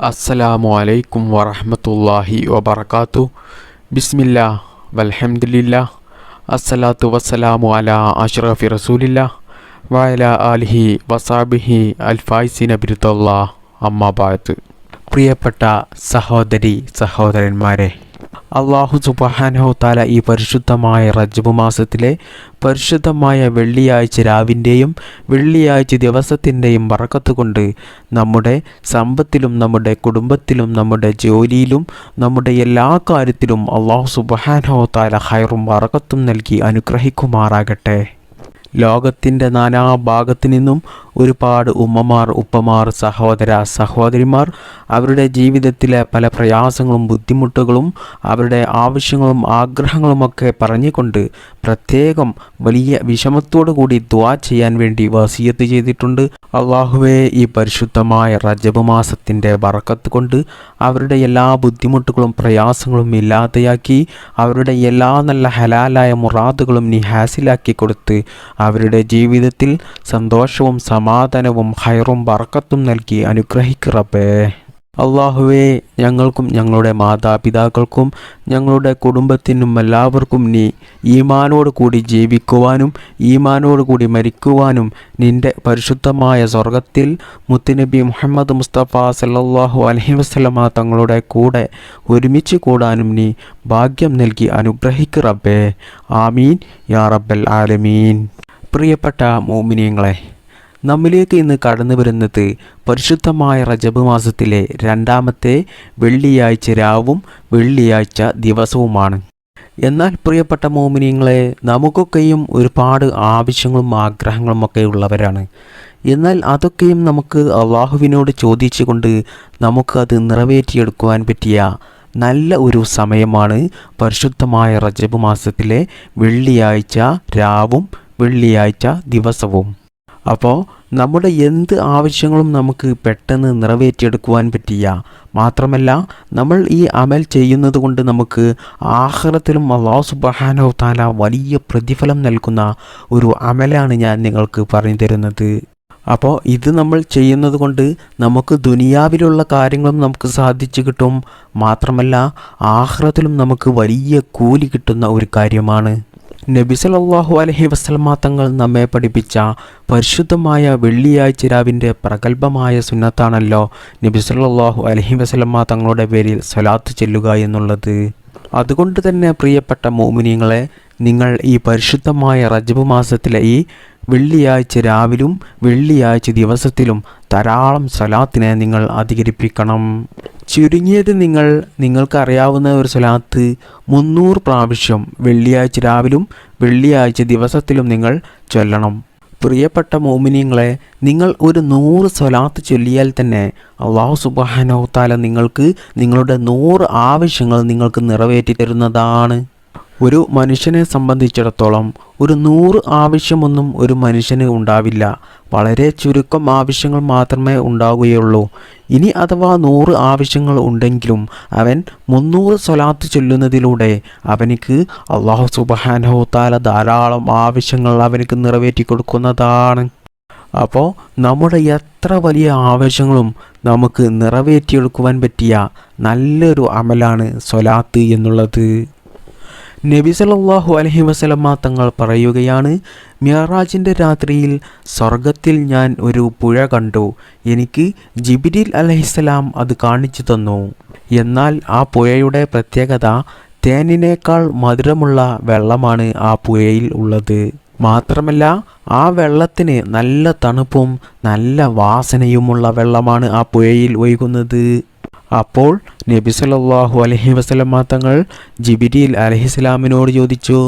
അസ്സലാമു അലൈക്കും വറഹമത്തല്ലാഹി വബർക്കാത്തു ബിസ്മില്ല വൽഹംദുലില്ല അസ്സലാത്തു വസ്സലാമു അല അഷ്റഫി റസൂലില്ല വയല ആലിഹി വസാബിഹി അൽഫായ്സി നബിരുത്തല്ലാ അമ്മാബാത്ത് പ്രിയപ്പെട്ട സഹോദരി സഹോദരന്മാരെ അള്ളാഹു സുബഹാനഹു താല ഈ പരിശുദ്ധമായ റജബ് മാസത്തിലെ പരിശുദ്ധമായ വെള്ളിയാഴ്ച രാവിന്റെയും വെള്ളിയാഴ്ച ദിവസത്തിന്റെയും വറക്കത്ത് കൊണ്ട് നമ്മുടെ സമ്പത്തിലും നമ്മുടെ കുടുംബത്തിലും നമ്മുടെ ജോലിയിലും നമ്മുടെ എല്ലാ കാര്യത്തിലും അള്ളാഹു സുബഹാനഹു താല ഹൈറും വറക്കത്തും നൽകി അനുഗ്രഹിക്കുമാറാകട്ടെ. ലോകത്തിന്റെ നാനാഭാഗത്തു നിന്നും ഒരുപാട് ഉമ്മമാർ ഉപ്പമാർ സഹോദര സഹോദരിമാർ അവരുടെ ജീവിതത്തിലെ പല പ്രയാസങ്ങളും ബുദ്ധിമുട്ടുകളും അവരുടെ ആവശ്യങ്ങളും ആഗ്രഹങ്ങളുമൊക്കെ പറഞ്ഞുകൊണ്ട് പ്രത്യേകം വലിയ വിഷമത്തോടു കൂടി ദ്വാ ചെയ്യാൻ വേണ്ടി വസീയത്ത് ചെയ്തിട്ടുണ്ട്. അള്ളാഹുവെ ഈ പരിശുദ്ധമായ റജബ് മാസത്തിന്റെ വറക്കത്ത് കൊണ്ട് അവരുടെ എല്ലാ ബുദ്ധിമുട്ടുകളും പ്രയാസങ്ങളും ഇല്ലാതെയാക്കി അവരുടെ എല്ലാ നല്ല ഹലാലായ മുറാദുകളും നീ ഹാസിലാക്കി കൊടുത്ത് അവരുടെ ജീവിതത്തിൽ സന്തോഷവും സമാധാനവും ഹൈറും ബർക്കത്തും നൽകി അനുഗ്രഹിക്കറപ്പേ അള്ളാഹുവെ ഞങ്ങൾക്കും ഞങ്ങളുടെ മാതാപിതാക്കൾക്കും ഞങ്ങളുടെ കുടുംബത്തിനും എല്ലാവർക്കും നീ ഈമാനോട് കൂടി ജീവിക്കുവാനും ഈമാനോട് കൂടി മരിക്കുവാനും നിന്റെ പരിശുദ്ധമായ സ്വർഗത്തിൽ മുത്തുനബി മുഹമ്മദ് മുസ്തഫ സല്ലാഹു അലഹി വസ്ലമ തങ്ങളുടെ കൂടെ ഒരുമിച്ച് കൂടാനും നീ ഭാഗ്യം നൽകി അനുഗ്രഹിക്കു റബ്ബേ. ആമീൻ. യാ റബ്ബൽ ആലമീൻ. പ്രിയപ്പെട്ട മോമിനിയങ്ങളെ നമ്മിലേക്ക് ഇന്ന് കടന്നു വരുന്നത് പരിശുദ്ധമായ റജബ് മാസത്തിലെ രണ്ടാമത്തെ വെള്ളിയാഴ്ച രാവും വെള്ളിയാഴ്ച ദിവസവുമാണ്. എന്നാൽ പ്രിയപ്പെട്ട മോമിനിയങ്ങളെ നമുക്കൊക്കെയും ഒരുപാട് ആവശ്യങ്ങളും ആഗ്രഹങ്ങളും ഒക്കെ ഉള്ളവരാണ്. എന്നാൽ അതൊക്കെയും നമുക്ക് അള്ളാഹുവിനോട് ചോദിച്ചുകൊണ്ട് നമുക്ക് അത് നിറവേറ്റിയെടുക്കുവാൻ പറ്റിയ നല്ല ഒരു സമയമാണ് പരിശുദ്ധമായ റജബ് മാസത്തിലെ വെള്ളിയാഴ്ച രാവും വെള്ളിയാഴ്ച ദിവസവും. അപ്പോൾ നമ്മുടെ എന്ത് ആവശ്യങ്ങളും നമുക്ക് പെട്ടെന്ന് നിറവേറ്റിയെടുക്കുവാൻ പറ്റിയ മാത്രമല്ല നമ്മൾ ഈ അമൽ ചെയ്യുന്നത് കൊണ്ട് നമുക്ക് ആഹ്റത്തിലും അള്ളാഹു സുബഹാനോ താല വലിയ പ്രതിഫലം നൽകുന്ന ഒരു അമലാണ് ഞാൻ നിങ്ങൾക്ക് പറഞ്ഞു തരുന്നത്. അപ്പോൾ ഇത് നമ്മൾ ചെയ്യുന്നത് കൊണ്ട് നമുക്ക് ദുനിയാവിലുള്ള കാര്യങ്ങളും നമുക്ക് സാധിച്ചു കിട്ടും. മാത്രമല്ല ആഹ്റത്തിലും നമുക്ക് വലിയ കൂലി കിട്ടുന്ന ഒരു കാര്യമാണ്. നബി സല്ലല്ലാഹു അലൈഹി വസല്ലമ തങ്ങൾ നമ്മെ പഠിപ്പിച്ച പരിശുദ്ധമായ വെള്ളിയാഴ്ച രാവിന്റെ പ്രഗത്ഭമായ സുന്നത്താണല്ലോ നബി സല്ലല്ലാഹു അലൈഹി വസല്ലമ തങ്ങളുടെ പേരിൽ സ്വലാത്ത് ചെല്ലുക എന്നുള്ളത്. അതുകൊണ്ട് തന്നെ പ്രിയപ്പെട്ട മോമിനിയങ്ങളെ നിങ്ങൾ ഈ പരിശുദ്ധമായ റജബ് മാസത്തിലെ ഈ വെള്ളിയാഴ്ച രാവിലും വെള്ളിയാഴ്ച ദിവസത്തിലും ധാരാളം സ്വലാത്തിനെ നിങ്ങൾ അധികരിപ്പിക്കണം. ചുരുങ്ങിയത് നിങ്ങൾ നിങ്ങൾക്കറിയാവുന്ന ഒരു സ്വലാത്ത് മുന്നൂറ് പ്രാവശ്യം വെള്ളിയാഴ്ച രാവിലും വെള്ളിയാഴ്ച ദിവസത്തിലും നിങ്ങൾ ചൊല്ലണം. പ്രിയപ്പെട്ട മോമിനിയങ്ങളെ നിങ്ങൾ ഒരു നൂറ് സ്വലാത്ത് ചൊല്ലിയാൽ തന്നെ അള്ളാഹു സുബാനോത്താല നിങ്ങൾക്ക് നിങ്ങളുടെ നൂറ് ആവശ്യങ്ങൾ നിങ്ങൾക്ക് നിറവേറ്റി തരുന്നതാണ്. ഒരു മനുഷ്യനെ സംബന്ധിച്ചിടത്തോളം ഒരു നൂറ് ആവശ്യമൊന്നും ഒരു മനുഷ്യന് ഉണ്ടാവില്ല. വളരെ ചുരുക്കം ആവശ്യങ്ങൾ മാത്രമേ ഉണ്ടാവുകയുള്ളൂ. ഇനി അഥവാ നൂറ് ആവശ്യങ്ങൾ ഉണ്ടെങ്കിലും അവൻ മുന്നൂറ് സ്വലാത്ത് ചൊല്ലുന്നതിലൂടെ അവനിക്ക് അള്ളാഹു സുബാനഹു താല ധാരാളം ആവശ്യങ്ങൾ അവനിക്ക് നിറവേറ്റി കൊടുക്കുന്നതാണ്. അപ്പോൾ നമ്മുടെ എത്ര വലിയ ആവശ്യങ്ങളും നമുക്ക് നിറവേറ്റിയെടുക്കുവാൻ പറ്റിയ നല്ലൊരു അമലാണ് സ്വലാത്ത് എന്നുള്ളത്. നബി സല്ലല്ലാഹു അലൈഹി വസല്ലമ തങ്ങൾ പറയുകയാണ് മിയറാജിന്റെ രാത്രിയിൽ സ്വർഗത്തിൽ ഞാൻ ഒരു പുഴ കണ്ടു. എനിക്ക് ജിബിരിൽ അലഹിസ്സലാം അത് കാണിച്ചു തന്നു. എന്നാൽ ആ പുഴയുടെ പ്രത്യേകത തേനിനേക്കാൾ മധുരമുള്ള വെള്ളമാണ് ആ പുഴയിൽ ഉള്ളത്. മാത്രമല്ല ആ വെള്ളത്തിന് നല്ല തണുപ്പും നല്ല വാസനയുമുള്ള വെള്ളമാണ് ആ പുഴയിൽ ഒഴുകുന്നത്. അപ്പോൾ നബി സല്ലല്ലാഹു അലഹി വസ്ലമ തങ്ങൾ ജിബിരിൽ അലഹിസ്ലാമിനോട് ചോദിച്ചു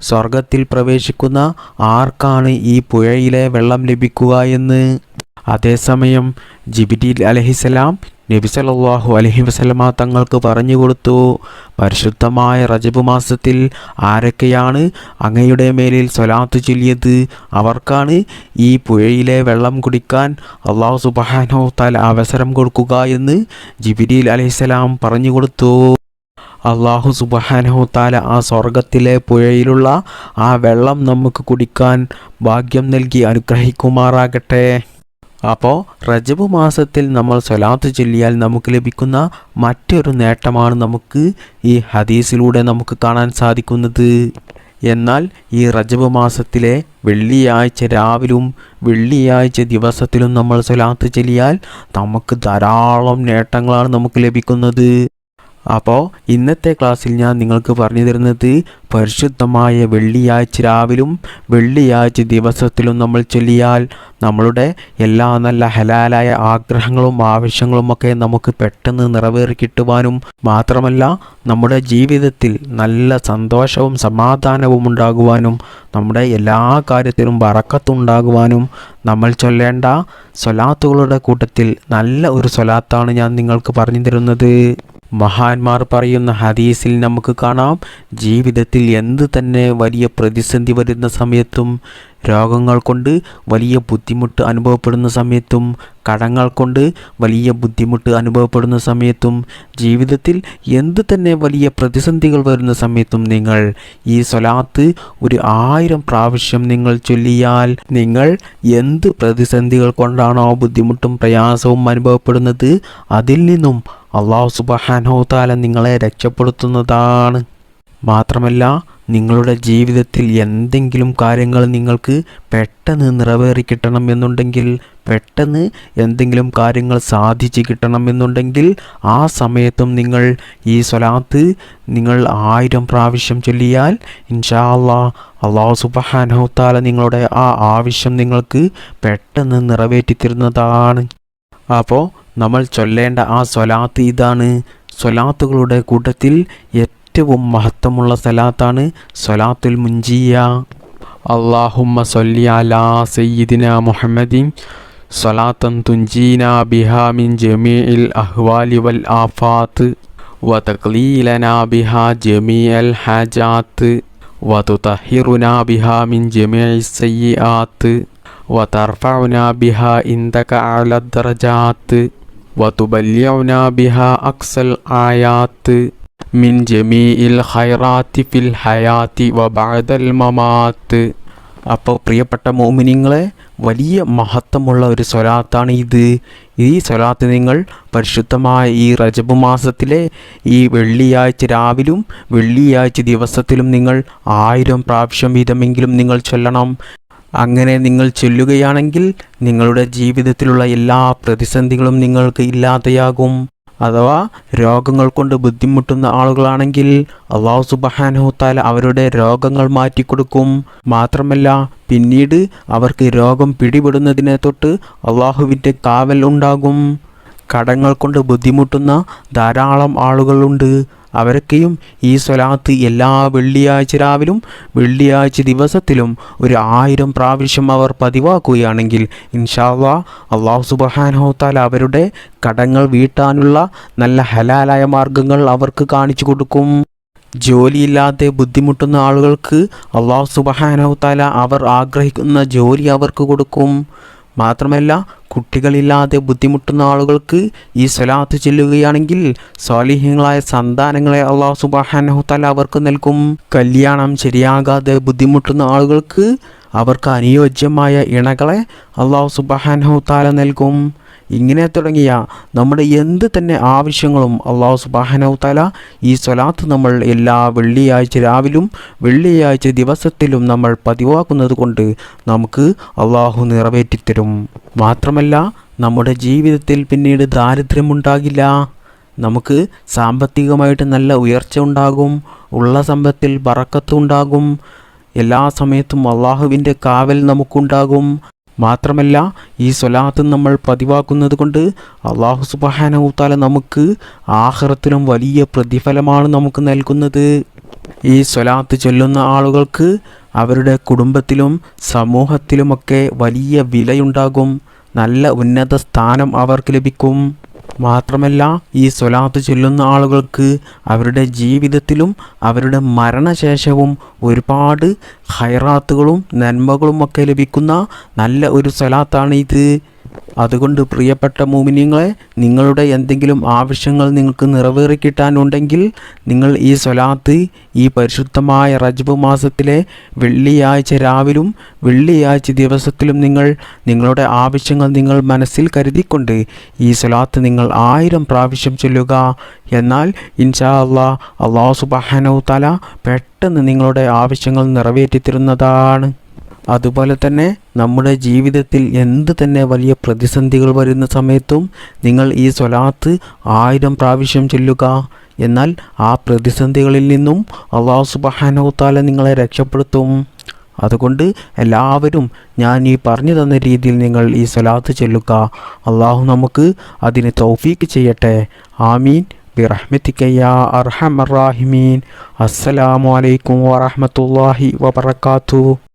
സ്വർഗത്തിൽ പ്രവേശിക്കുന്ന ആർക്കാണ് ഈ പുഴയിലെ വെള്ളം ലഭിക്കുക എന്ന്? അതേസമയം ജിബിരിൽ അലഹിസ്സലാം നബി സല്ലല്ലാഹു അലഹി വസല്ലമ തങ്ങൾക്ക് പറഞ്ഞു കൊടുത്തു പരിശുദ്ധമായ റജബ് മാസത്തിൽ ആരൊക്കെയാണ് അങ്ങയുടെ മേലിൽ സ്വലാത്ത് ചൊല്ലിയത്? അവർക്കാണ് ഈ പുഴയിലെ വെള്ളം കുടിക്കാൻ അള്ളാഹു സുബഹാനോ തല അവസരം കൊടുക്കുക എന്ന് ജിബിരിൽ അലൈഹിസ്സലാം പറഞ്ഞു കൊടുത്തു. അള്ളാഹു താല ആ സ്വർഗത്തിലെ പുഴയിലുള്ള ആ വെള്ളം നമുക്ക് കുടിക്കാൻ ഭാഗ്യം നൽകി അനുഗ്രഹിക്കുമാറാകട്ടെ. അപ്പോൾ റജബ് മാസത്തിൽ നമ്മൾ സ്വലാത്ത് ചൊല്ലിയാൽ നമുക്ക് ലഭിക്കുന്ന മറ്റൊരു നേട്ടമാണ് നമുക്ക് ഈ ഹദീസിലൂടെ നമുക്ക് കാണാൻ സാധിക്കുന്നത്. എന്നാൽ ഈ റജബ് മാസത്തിലെ വെള്ളിയാഴ്ച രാവിലും വെള്ളിയാഴ്ച ദിവസത്തിലും നമ്മൾ സ്വലാത്ത് ചൊല്ലിയാൽ നമുക്ക് ധാരാളം നേട്ടങ്ങളാണ് നമുക്ക് ലഭിക്കുന്നത്. അപ്പോൾ ഇന്നത്തെ ക്ലാസ്സിൽ ഞാൻ നിങ്ങൾക്ക് പറഞ്ഞു തരുന്നത് പരിശുദ്ധമായ വെള്ളിയാഴ്ച രാവിലും വെള്ളിയാഴ്ച ദിവസത്തിലും നമ്മൾ ചൊല്ലിയാൽ നമ്മളുടെ എല്ലാ നല്ല ഹലാലായ ആഗ്രഹങ്ങളും ആവശ്യങ്ങളും ഒക്കെ നമുക്ക് പെട്ടെന്ന് നിറവേറി കിട്ടുവാനും മാത്രമല്ല നമ്മുടെ ജീവിതത്തിൽ നല്ല സന്തോഷവും സമാധാനവും ഉണ്ടാകുവാനും നമ്മുടെ എല്ലാ കാര്യത്തിലും വറക്കത്തുണ്ടാകുവാനും നമ്മൾ ചൊല്ലേണ്ട സ്വലാത്തുകളുടെ കൂട്ടത്തിൽ നല്ല ഒരു സ്വലാത്താണ് ഞാൻ നിങ്ങൾക്ക് പറഞ്ഞു തരുന്നത്. മഹാന്മാർ പറയുന്ന ഹദീസിൽ നമുക്ക് കാണാം ജീവിതത്തിൽ എന്ത് തന്നെ വലിയ പ്രതിസന്ധി വരുന്ന സമയത്തും രോഗങ്ങൾ കൊണ്ട് വലിയ ബുദ്ധിമുട്ട് അനുഭവപ്പെടുന്ന സമയത്തും കടങ്ങൾ കൊണ്ട് വലിയ ബുദ്ധിമുട്ട് അനുഭവപ്പെടുന്ന സമയത്തും ജീവിതത്തിൽ എന്ത് തന്നെ വലിയ പ്രതിസന്ധികൾ വരുന്ന സമയത്തും നിങ്ങൾ ഈ സ്വലാത്ത് ഒരു ആയിരം പ്രാവശ്യം നിങ്ങൾ ചൊല്ലിയാൽ നിങ്ങൾ എന്ത് പ്രതിസന്ധികൾ കൊണ്ടാണോ ബുദ്ധിമുട്ടും പ്രയാസവും അനുഭവപ്പെടുന്നത് അതിൽ നിന്നും അള്ളാഹു സുബഹാനോത്താല നിങ്ങളെ രക്ഷപ്പെടുത്തുന്നതാണ്. മാത്രമല്ല നിങ്ങളുടെ ജീവിതത്തിൽ എന്തെങ്കിലും കാര്യങ്ങൾ നിങ്ങൾക്ക് പെട്ടെന്ന് നിറവേറി കിട്ടണം എന്നുണ്ടെങ്കിൽ പെട്ടെന്ന് എന്തെങ്കിലും കാര്യങ്ങൾ സാധിച്ചു കിട്ടണം എന്നുണ്ടെങ്കിൽ ആ സമയത്തും നിങ്ങൾ ഈ സ്വലാത്ത് നിങ്ങൾ ആയിരം പ്രാവശ്യം ചൊല്ലിയാൽ ഇൻഷാ അള്ളാ അള്ളാഹു സുബഹാനഹുത്താല നിങ്ങളുടെ ആ ആവശ്യം നിങ്ങൾക്ക് പെട്ടെന്ന് നിറവേറ്റി തരുന്നതാണ്. അപ്പോൾ നമ്മൾ ചൊല്ലേണ്ട ആ സ്വലാത്ത് ഇതാണ്. സ്വലാത്തുകളുടെ കൂട്ടത്തിൽ ഏറ്റവും മഹത്വമുള്ള സ്വലാത്താണ് സ്വലാത്തുൽ മുൻജിയ. അള്ളാഹുമ്മ സൊല്ലിയാലാ അലാ സയ്യിദിന മുഹമ്മദിൻ സ്വലാത്തൻ തുഞ്ചീന ബിഹാമിൻ ജമീൽ അഹ്വാലി വൽ ആഫാത്ത് വതക്ലീലന ബിഹ ജമീ അൽ ഹാജാത്ത് വതുതഹിറുന ബിഹാമിൻ ജമീ സയ്യാത്ത് وترفعنا بها عندك أعلى الدرجات وتبلغنا بها أقصى الآيات من جميع الخيرات في الحياة وبعد الممات അപ്പോൾ പ്രിയപ്പെട്ട മോമിനിങ്ങളെ വലിയ മഹത്വമുള്ള ഒരു സ്വലാത്താണ് ഇത് ഈ സ്വലാത്ത് നിങ്ങൾ പരിശുദ്ധമായ ഈ റജബ് മാസത്തിലെ ഈ വെള്ളിയാഴ്ച രാവിലും വെള്ളിയാഴ്ച ദിവസത്തിലും നിങ്ങൾ ആയിരം പ്രാവശ്യം വീതമെങ്കിലും നിങ്ങൾ ചൊല്ലണം അങ്ങനെ നിങ്ങൾ ചൊല്ലുകയാണെങ്കിൽ നിങ്ങളുടെ ജീവിതത്തിലുള്ള എല്ലാ പ്രതിസന്ധികളും നിങ്ങൾക്ക് ഇല്ലാതെയാകും. അഥവാ രോഗങ്ങൾ കൊണ്ട് ബുദ്ധിമുട്ടുന്ന ആളുകളാണെങ്കിൽ അള്ളാഹു സുബഹാനുഹത്താല അവരുടെ രോഗങ്ങൾ മാറ്റിക്കൊടുക്കും. മാത്രമല്ല പിന്നീട് അവർക്ക് രോഗം പിടിപെടുന്നതിനെ തൊട്ട് അള്ളാഹുവിന്റെ കാവൽ ഉണ്ടാകും. കടങ്ങൾ കൊണ്ട് ബുദ്ധിമുട്ടുന്ന ധാരാളം ആളുകളുണ്ട്. അവരൊക്കെയും ഈ സ്വലാത്ത് എല്ലാ വെള്ളിയാഴ്ച രാവിലും വെള്ളിയാഴ്ച ദിവസത്തിലും ഒരു ആയിരം പ്രാവശ്യം അവർ പതിവാക്കുകയാണെങ്കിൽ ഇൻഷാല്ലാ അള്ളാഹു സുബഹാനഹോത്താൽ അവരുടെ കടങ്ങൾ വീട്ടാനുള്ള നല്ല ഹലാലായ മാർഗങ്ങൾ അവർക്ക് കാണിച്ചു കൊടുക്കും. ജോലിയില്ലാതെ ബുദ്ധിമുട്ടുന്ന ആളുകൾക്ക് അള്ളാഹു സുബഹാനഹുത്താല അവർ ആഗ്രഹിക്കുന്ന ജോലി അവർക്ക് കൊടുക്കും. മാത്രമല്ല കുട്ടികളില്ലാതെ ബുദ്ധിമുട്ടുന്ന ആളുകൾക്ക് ഈ സ്വലാത്ത് ചെല്ലുകയാണെങ്കിൽ സ്വാലിഹ്യങ്ങളായ സന്താനങ്ങളെ അള്ളാഹു സുബാനഹുത്തല അവർക്ക് നൽകും. കല്യാണം ശരിയാകാതെ ബുദ്ധിമുട്ടുന്ന ആളുകൾക്ക് അവർക്ക് അനുയോജ്യമായ ഇണകളെ അള്ളാഹു സുബാനഹുത്താല നൽകും. ഇങ്ങനെ തുടങ്ങിയ നമ്മുടെ എന്ത് തന്നെ ആവശ്യങ്ങളും അള്ളാഹു സുബാഹനൗത്താല ഈ സ്വലാത്ത് നമ്മൾ എല്ലാ വെള്ളിയാഴ്ച രാവിലും വെള്ളിയാഴ്ച ദിവസത്തിലും നമ്മൾ പതിവാക്കുന്നത് കൊണ്ട് നമുക്ക് അള്ളാഹു നിറവേറ്റിത്തരും മാത്രമല്ല നമ്മുടെ ജീവിതത്തിൽ പിന്നീട് ദാരിദ്ര്യമുണ്ടാകില്ല നമുക്ക് സാമ്പത്തികമായിട്ട് നല്ല ഉയർച്ച ഉണ്ടാകും ഉള്ള സമ്പത്തിൽ പറക്കത്തുണ്ടാകും എല്ലാ സമയത്തും അള്ളാഹുവിന്റെ കാവൽ നമുക്കുണ്ടാകും. മാത്രമല്ല ഈ സ്വലാത്ത് നമ്മൾ പതിവാക്കുന്നത് കൊണ്ട് അള്ളാഹു സുബാനവുത്താല നമുക്ക് ആഹ്റത്തിലും വലിയ പ്രതിഫലമാണ് നമുക്ക് നൽകുന്നത്. ഈ സ്വലാത്ത് ചൊല്ലുന്ന ആളുകൾക്ക് അവരുടെ കുടുംബത്തിലും സമൂഹത്തിലുമൊക്കെ വലിയ വിലയുണ്ടാകും. നല്ല ഉന്നത സ്ഥാനം അവർക്ക് ലഭിക്കും. മാത്രമല്ല ഈ സ്വലാത്ത് ചൊല്ലുന്ന ആളുകൾക്ക് അവരുടെ ജീവിതത്തിലും അവരുടെ മരണശേഷവും ഒരുപാട് ഹൈറാത്തുകളും നന്മകളും ഒക്കെ ലഭിക്കുന്ന നല്ല ഒരു സ്വലാത്താണ് ഇത് അതുകൊണ്ട് പ്രിയപ്പെട്ട മൂമിനിയങ്ങളെ നിങ്ങളുടെ എന്തെങ്കിലും ആവശ്യങ്ങൾ നിങ്ങൾക്ക് നിറവേറി കിട്ടാനുണ്ടെങ്കിൽ നിങ്ങൾ ഈ സ്വലാത്ത് ഈ പരിശുദ്ധമായ റജബ് മാസത്തിലെ വെള്ളിയാഴ്ച രാവിലും വെള്ളിയാഴ്ച ദിവസത്തിലും നിങ്ങൾ നിങ്ങളുടെ ആവശ്യങ്ങൾ നിങ്ങൾ മനസ്സിൽ കരുതിക്കൊണ്ട് ഈ സ്വലാത്ത് നിങ്ങൾ ആയിരം പ്രാവശ്യം ചൊല്ലുക. എന്നാൽ ഇൻഷാ അള്ളാ അള്ളാഹു സുബാനു തല പെട്ടെന്ന് നിങ്ങളുടെ ആവശ്യങ്ങൾ നിറവേറ്റി തരുന്നതാണ്. അതുപോലെ തന്നെ നമ്മുടെ ജീവിതത്തിൽ എന്ത് തന്നെ വലിയ പ്രതിസന്ധികൾ വരുന്ന സമയത്തും നിങ്ങൾ ഈ സ്വലാത്ത് ആയിരം പ്രാവശ്യം ചൊല്ലുക. എന്നാൽ ആ പ്രതിസന്ധികളിൽ നിന്നും അള്ളാഹു താല നിങ്ങളെ രക്ഷപ്പെടുത്തും. അതുകൊണ്ട് എല്ലാവരും ഞാൻ ഈ പറഞ്ഞു തന്ന രീതിയിൽ നിങ്ങൾ ഈ സ്വലാത്ത് ചൊല്ലുക. അള്ളാഹു നമുക്ക് അതിന് തൗഫീക്ക് ചെയ്യട്ടെ. ആമീൻ. ബിറഹ്മത്തിക്കയ്യ അർഹമറാഹിമീൻ അസ്സലാമു അലൈക്കും വറഹമത്തല്ലാഹി വബർക്കാത്തു